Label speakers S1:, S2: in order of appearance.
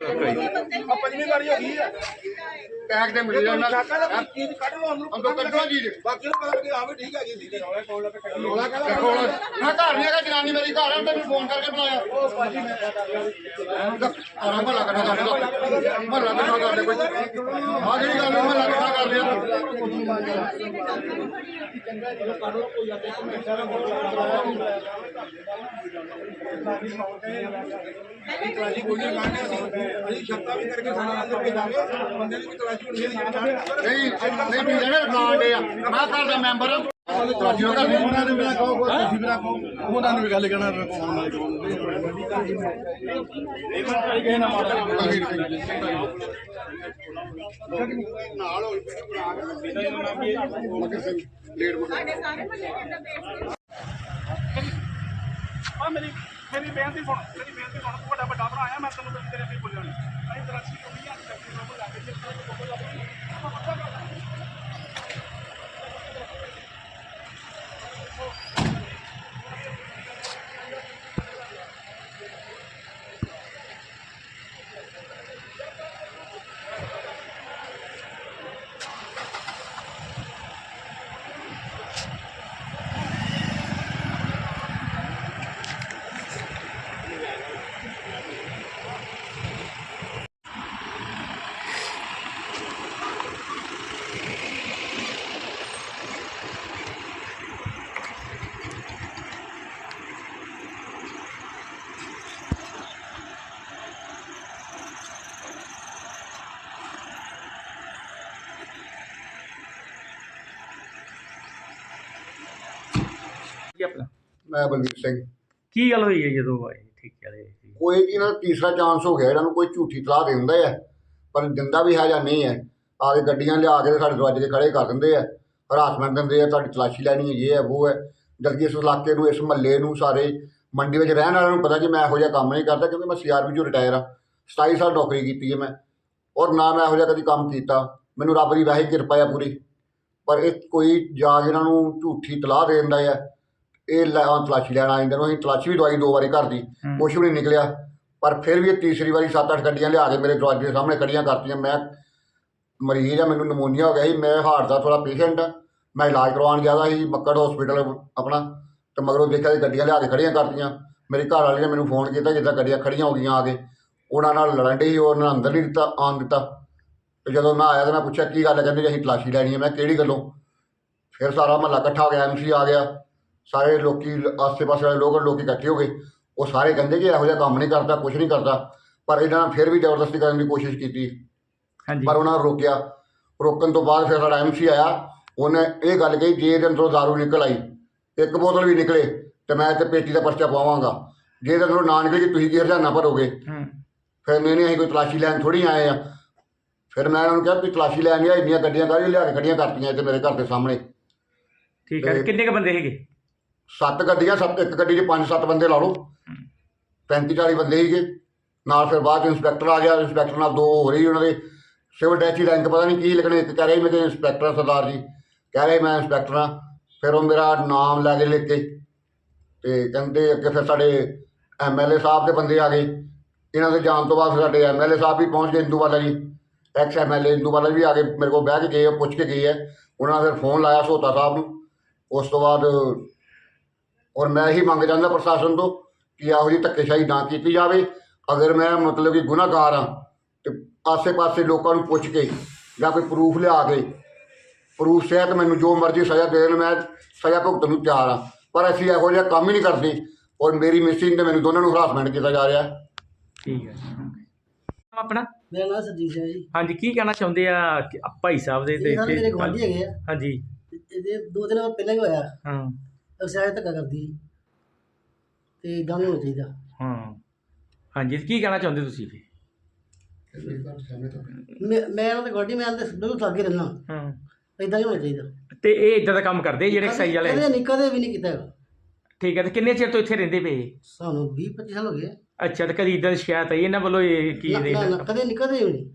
S1: ਆ ਪੰਜਵੀਂ ਵਾਰੀ ਹੋ ਗਈ ਆ।
S2: ਪੈਕ ਤੇ ਮਿਲ
S1: ਚੀਜ਼ ਕੱਢ ਲਓ ਉਹਨੂੰ
S2: ਅੰਦਰ ਕੱਢੋ ਜੀ
S1: ਬਾਕੀ ਨੂੰ ਪਤਾ ਲੱਗੇ ਆ ਵੀ ਠੀਕ ਹੈ ਜੀ ਠੀਕ ਹੈ ਰੌਲਾ ਕੋਲ ਲੱਗੇ ਰੌਲਾ
S2: ਮੈਂ ਘਰ ਨਹੀਂ ਹੈਗਾ ਜਨਾਨੀ ਮੇਰੀ ਘਰ ਆ ਤੈਨੂੰ ਫੋਨ ਕਰਕੇ ਬੁਲਾਇਆ।
S1: ਉਹ ਭਾਜੀ ਮੈਂ
S2: ਆਰਾਮ ਭਲਾ ਕੱਢਾ ਕਰ ਦੇ ਭਲਾ ਕੱਢਾ ਕਰ ਦੇ ਕੋਈ। ਆ ਜਿਹੜੀ ਗੱਲ ਕਰ ਦੇ
S1: ਤਲਾਸ਼ੀ ਕੋਈ ਨਹੀਂ ਅਸੀਂ ਅਸੀਂ ਛੱਤਾ ਵੀ ਕਰਕੇ ਸਾਰਾ ਅੰਦਰ ਕੇ ਬੰਦੇ ਦੀ ਵੀ ਤਲਾਸ਼ੀ ਹੋਣੀ ਹੈ
S2: ਨਹੀਂ ਨਹੀਂ ਵੀ ਜਿਹੜੇ ਨਾ ਆ ਮੈਂ ਘਰ ਦਾ ਮੈਂਬਰ ਆ ਤੁਹਾਡੀ ਉਹ ਘਰ ਨਹੀਂ ਬਣਾ ਦੇ ਮੇਰਾ ਕਹੋ ਕੋਈ ਤੁਸੀਂ ਮੇਰਾ ਕਹੋ।
S3: ਉਹਨਾਂ ਨੂੰ ਵੀ ਗੱਲ ਕਹਿਣਾ ਫੋਨ ਨਾਲ
S2: ਨਾਲ ਹੋਈ ਮਗਰ ਸਿੰਘ ਲੇਟ ਮਗਰ
S4: ਆ ਮੇਰੀ ਮੇਰੀ ਬੇਨਤੀ ਸੁਣ ਮੇਰੀ ਬੇਨਤੀ ਸੁਣ। ਤੂੰ ਵੱਡਾ ਵੱਡਾ ਭਰਾ ਆ ਮੈਂ ਤੈਨੂੰ ਕੋਈ ਤੇਰੇ ਅੱਗੇ ਬੋਲਿਆ ਨਹੀਂ। ਅਸੀਂ ਤਲਾਸ਼ੀ ਹੋਣੀ ਆ ਟੈਕਸੀ ਨੂੰ ਲਾ ਕੇ ਜਿੱਥੇ ਤੱਕ ਕੋਈ ਆਪਣੀ ਆਪਾਂ ਪਤਾ ਕਰ
S5: ਕੀ ਆਪਣਾ?
S2: ਮੈਂ ਬਲਵੀਰ ਸਿੰਘ।
S5: ਕੀ ਗੱਲ ਹੋਈ ਹੈ ਜਦੋਂ ਆਏ ਠੀਕ ਕਰੇ ਸੀ?
S2: ਕੋਈ ਵੀ ਨਾ ਤੀਸਰਾ ਚਾਂਸ ਹੋ ਗਿਆ ਇਹਨਾਂ ਨੂੰ ਕੋਈ ਝੂਠੀ ਤਲਾਹ ਦੇ ਦਿੰਦਾ ਹੈ ਪਰ ਦਿੰਦਾ ਵੀ ਹੈ ਜਾਂ ਨਹੀਂ ਹੈ ਆ ਕੇ ਗੱਡੀਆਂ ਲਿਆ ਕੇ ਤੇ ਸਾਡੇ ਦਰਵਾਜ਼ੇ ਤੇ ਖੜੇ ਕਰ ਦਿੰਦੇ ਆ। ਹਰਾਸਮੈਂਟ ਦਿੰਦੇ ਆ ਤੁਹਾਡੀ ਤਲਾਸ਼ੀ ਲੈਣੀ ਹੈ ਇਹ ਹੈ ਉਹ ਹੈ। ਜਦਕਿ ਇਸ ਇਲਾਕੇ ਨੂੰ ਇਸ ਮਹੱਲੇ ਨੂੰ ਸਾਰੇ ਮੰਡੀ ਵਿੱਚ ਰਹਿਣ ਵਾਲਿਆਂ ਨੂੰ ਪਤਾ ਕਿ ਮੈਂ ਇਹੋ ਜਿਹਾ ਕੰਮ ਨਹੀਂ ਕਰਦਾ ਕਿਉਂਕਿ ਮੈਂ ਸੀਆਰਪੀ ਚੋਂ ਰਿਟਾਇਰ ਆ। 27 ਸਾਲ ਨੌਕਰੀ ਕੀਤੀ ਹੈ ਮੈਂ ਔਰ ਨਾ ਮੈਂ ਇਹੋ ਜਿਹਾ ਕਦੀ ਕੰਮ ਕੀਤਾ। ਮੈਨੂੰ ਰੱਬ ਦੀ ਵਾਹੀ ਕਿਰਪਾ ਆ ਪੂਰੀ। ਪਰ ਇਹ ਕੋਈ ਜਾ ਕੇ ਇਹਨਾਂ ਨੂੰ ਝੂਠੀ ਤਲਾਹ ਦੇ ਦਿੰਦਾ ਹੈ। ਇਹ ਲੈ ਆਹ ਤਲਾਸ਼ੀ ਲੈਣ ਆ ਜਾਂਦੇ ਨੇ ਅਸੀਂ ਤਲਾਸ਼ੀ ਵੀ ਦਵਾਈ ਦੋ ਵਾਰੀ ਘਰ ਦੀ ਕੁਛ ਵੀ ਨਹੀਂ ਨਿਕਲਿਆ। ਪਰ ਫਿਰ ਵੀ ਇਹ ਤੀਸਰੀ ਵਾਰੀ ਸੱਤ ਅੱਠ ਗੱਡੀਆਂ ਲਿਆ ਕੇ ਮੇਰੇ ਦਰਵਾਜ਼ੇ ਦੇ ਸਾਹਮਣੇ ਖੜੀਆਂ ਕਰਤੀਆਂ। ਮੈਂ ਮਰੀਜ਼ ਆ ਮੈਨੂੰ ਨਮੂਨੀਆ ਹੋ ਗਿਆ ਸੀ ਮੈਂ ਹਾਰਟ ਦਾ ਥੋੜਾ ਪੇਸ਼ੈਂਟ ਆ। ਮੈਂ ਇਲਾਜ ਕਰਵਾਉਣ ਗਿਆ ਸੀ ਮੱਕੜ ਹਸਪੀਟਲ ਆਪਣਾ। ਤੇ ਮਗਰੋਂ ਦੇਖਿਆ ਕਿ ਗੱਡੀਆਂ ਲਿਆ ਕੇ ਖੜੀਆਂ ਕਰਤੀਆਂ। ਮੇਰੀ ਘਰ ਵਾਲੀ ਨੇ ਮੈਨੂੰ ਫੋਨ ਕੀਤਾ ਜਿੱਦਾਂ ਗੱਡੀਆਂ ਖੜੀਆਂ ਹੋ ਗਈਆਂ ਆ ਕੇ। ਉਹਨਾਂ ਨਾਲ ਲੜਨ ਡਈ ਉਹਨਾਂ ਅੰਦਰ ਨਹੀਂ ਦਿੱਤਾ ਆਉਣ ਦਿੱਤਾ। ਤੇ ਜਦੋਂ ਮੈਂ ਆਇਆ ਤਾਂ ਮੈਂ ਪੁੱਛਿਆ ਕੀ ਗੱਲ ਹੈ ਕਹਿੰਦੇ ਜੀ ਅਸੀਂ ਤਲਾਸ਼ੀ ਲੈਣੀ ਹੈ ਮੈਂ ਕਿਹਾ, ਕਿਹੜੀ ਗੱਲੋਂ? ਫਿਰ ਸਾਰਾ ਮਹੱਲਾ ਇਕੱਠਾ ਹੋ ਗਿਆ ਐਮਸੀ ਆ ਗਿਆ। ਸਾਰੇ ਲੋਕੀ ਆਸੇ-ਪਾਸੇ ਵਾਲੇ ਲੋਕ ਲੋਕੀ ਇਕੱਠੇ ਹੋ ਗਏ। ਉਹ ਸਾਰੇ ਕਹਿੰਦੇ ਕਿ ਇਹੋ ਜਿਹਾ ਕੰਮ ਨਹੀਂ ਕਰਦਾ ਕੁਝ ਨਹੀਂ ਕਰਦਾ। ਪਰ ਇਹਨਾਂ ਨੇ ਫਿਰ ਵੀ ਜ਼ਬਰਦਸਤੀ ਕਰਨ ਦੀ ਕੋਸ਼ਿਸ਼ ਕੀਤੀ।
S5: ਹਾਂਜੀ।
S2: ਪਰ ਉਹਨਾਂ ਨੇ ਰੋਕਿਆ। ਰੋਕਣ ਤੋਂ ਬਾਅਦ ਫਿਰ ਸਾਡਾ ਐਮਸੀ ਆਇਆ। ਉਹਨੇ ਇਹ ਗੱਲ ਕਹੀ ਜੇ ਇਹਦੇ ਅੰਦਰੋਂ ਦਾਰੂ ਨਿਕਲ ਆਈ ਇੱਕ ਬੋਤਲ ਵੀ ਨਿਕਲੇ ਤੇ ਮੈਂ ਤੇ ਪੇਟੀ ਦਾ ਪਰਚਾ ਪਾਵਾਂਗਾ ਜੇ ਇਹਦੇ ਅੰਦਰੋਂ ਨਾ ਨਿਕਲੀ ਤੁਸੀਂ ਕੀ ਹਰਜਾਨਾ ਭਰੋਗੇ?
S5: ਹੂੰ।
S2: ਫਿਰ ਨਹੀਂ ਨਹੀਂ ਅਸੀਂ ਕੋਈ ਤਲਾਸ਼ੀ ਲੈਣ ਥੋੜੀ ਆਏ ਆ। ਫਿਰ ਮੈਂ ਉਹਨਾਂ ਨੂੰ ਕਿਹਾ ਵੀ ਤਲਾਸ਼ੀ ਲੈਣ ਆਈ ਇੰਨੀਆਂ ਗੱਡੀਆਂ ਕਾਹਦੀ ਲਿਆ ਕੇ ਖੜੀਆਂ ਕਰਤੀਆਂ ਇੱਥੇ ਮੇਰੇ ਘਰ ਦੇ ਸਾਹਮਣੇ।
S5: ਠੀਕ ਹੈ ਕਿੰਨੇ ਕ ਬੰਦੇ ਹੈਗੇ
S2: ਸੱਤ ਗੱਡੀਆਂ ਸੱਤ ਇੱਕ ਗੱਡੀ 'ਚ ਪੰਜ ਸੱਤ ਬੰਦੇ ਲਾ ਲਓ। 35 40 ਬੰਦੇ ਸੀਗੇ। ਨਾਲ ਫਿਰ ਬਾਅਦ 'ਚ ਇੰਸਪੈਕਟਰ ਆ ਗਿਆ। ਇੰਸਪੈਕਟਰ ਨਾਲ ਦੋ ਹੋ ਰਹੀ ਉਹਨਾਂ ਦੇ। ਸਿਵਲ ਡੈਚੀ ਰੈਂਕ ਪਤਾ ਨਹੀਂ ਕੀ ਲਿਖਣੇ ਇੱਕ ਕਹਿ ਰਿਹਾ ਮੈਂ ਇੰਸਪੈਕਟਰ ਸਰਦਾਰ ਜੀ। ਕਹਿ ਰਿਹਾ ਮੈਂ ਇੰਸਪੈਕਟਰ ਹਾਂ ਫਿਰ ਉਹ ਮੇਰਾ ਨਾਮ ਲੈ ਕੇ ਲਿਖ ਕੇ ਤੇ ਕਹਿੰਦੇ ਅੱਗੇ ਫਿਰ ਸਾਡੇ ਐਮਐਲਏ ਸਾਹਿਬ ਦੇ ਬੰਦੇ ਆ ਗਏ। ਇਹਨਾਂ ਦੇ ਜਾਣ ਤੋਂ ਬਾਅਦ ਸਾਡੇ ਐਮਐਲਏ ਸਾਹਿਬ ਵੀ ਪਹੁੰਚ ਗਏ ਇੰਦੂਵਾਲਾ ਜੀ। ਐਕਸ ਐਮਐਲਏ ਇੰਦੂਵਾਲਾ ਵੀ ਆ ਕੇ ਮੇਰੇ ਕੋਲ ਬਹਿ ਕੇ ਗਏ ਪੁੱਛ ਕੇ ਗਏ ਹੈ ਉਹਨਾਂ ਨੇ ਫਿਰ ਫੋਨ ਲਾਇਆ ਸੋਤਾ ਸਾਹਿਬ ਨੂੰ। ਉਸ ਤੋਂ ਬਾਅਦ ਔਰ ਮੈਂ ਇਹੀ ਮੰਗ ਜਾਂਦਾ ਪ੍ਰਸ਼ਾਸਨ ਤੋਂ ਕਿ ਇਹੋ ਜਿਹੀ ਧੱਕੇਸ਼ਾਹੀ ਨਾ ਕੀਤੀ ਜਾਵੇ। ਅਗਰ ਮੈਂ ਮਤਲਬ ਕਿ ਗੁਨਾਹਗਾਰ ਹਾਂ ਤੇ ਆਸੇ-ਪਾਸੇ ਲੋਕਾਂ ਨੂੰ ਪੁੱਛ ਕੇ ਜਾਂ ਕੋਈ ਪ੍ਰੂਫ ਲਿਆ ਕੇ ਪ੍ਰੂਫ ਸਹਿਤ ਮੈਨੂੰ ਜੋ ਮਰਜ਼ੀ ਸਜ਼ਾ ਦੇ ਦੇਣ ਮੈਂ ਸਜ਼ਾ ਭੁਗਤਣ ਨੂੰ ਤਿਆਰ ਹਾਂ। ਪਰ ਅਸੀਂ ਇਹੋ ਜਿਹਾ ਕੰਮ ਹੀ ਨਹੀਂ ਕਰਦੇ ਔਰ ਮੇਰੀ ਮਿਸਿੰਗ ਤੇ ਮੈਨੂੰ ਦੋਨਾਂ ਨੂੰ ਹਰਾਸਮੈਂਟ ਕੀਤਾ ਜਾ ਰਿਹਾ ਹੈ।
S5: ਠੀਕ ਹੈ ਆਪਣਾ?
S6: ਮੇਰਾ ਨਾਮ ਸਰਜੀਤ ਸਿੰਘ ਹੈ ਜੀ।
S5: ਹਾਂਜੀ ਕੀ ਕਹਿਣਾ ਚਾਹੁੰਦੇ ਆ ਕਿ ਆ ਭਾਈ ਸਾਹਿਬ ਦੇ ਤੇ
S6: ਇਹ ਸਾਰੇ ਮੇਰੇ ਗਵਾਂਢੀ ਹੈਗੇ ਆ।
S5: ਹਾਂਜੀ।
S6: ਇਹਦੇ ਦੋ ਦਿਨ ਪਹਿਲਾਂ ਹੀ ਹੋਇਆ।
S5: ਹਾਂ।
S6: ਅਕਸਾਰ ਧੱਕਾ ਕਰਦੀ ਤੇ ਇਦਾਂ ਨਹੀਂ ਹੋਣਾ ਚਾਹੀਦਾ।
S5: ਹਾਂ। ਹਾਂਜੀ ਕੀ ਕਹਿਣਾ ਚਾਹੁੰਦੇ ਤੁਸੀਂ ਫਿਰ?
S6: ਮੈਂ ਮੈਂ ਉਹਨਾਂ ਦੇ ਗਵਾਂਢੀ ਮੈਂ ਉਹਦੇ ਬਿਲਕੁਲ ਲਾਗੇ ਰਹਿਣਾ
S5: ਹਾਂ।
S6: ਇਦਾਂ ਨਹੀਂ ਹੋਣਾ ਚਾਹੀਦਾ।
S5: ਤੇ ਇਹ ਇਦਾਂ ਦਾ ਕੰਮ ਕਰਦੇ ਜਿਹੜੇ ਐਕਸਾਈਜ਼ ਵਾਲੇ?
S6: ਕਦੇ ਨਹੀਂ ਕਦੇ ਵੀ ਨਹੀਂ ਕੀਤਾ ਹੈਗਾ।
S5: ਠੀਕ ਹੈ ਤੇ ਕਿੰਨੇ ਚਿਰ ਤੋਂ ਇੱਥੇ ਰਹਿੰਦੇ ਪਏ
S6: ਸਾਨੂੰ 20 25 ਸਾਲ ਹੋ ਗਏ।
S5: ਅੱਛਾ ਤੇ ਕਦੀ ਇਦਾਂ ਦੀ ਸ਼ਿਕਾਇਤ ਆਈ ਇਹਨਾਂ ਵੱਲੋਂ ਇਹ ਕੀ
S6: ਨਾ
S5: ਦੇ
S6: ਨਾ, ਕਦੇ ਨਹੀਂ ਕਦੇ ਵੀ ਨਹੀਂ।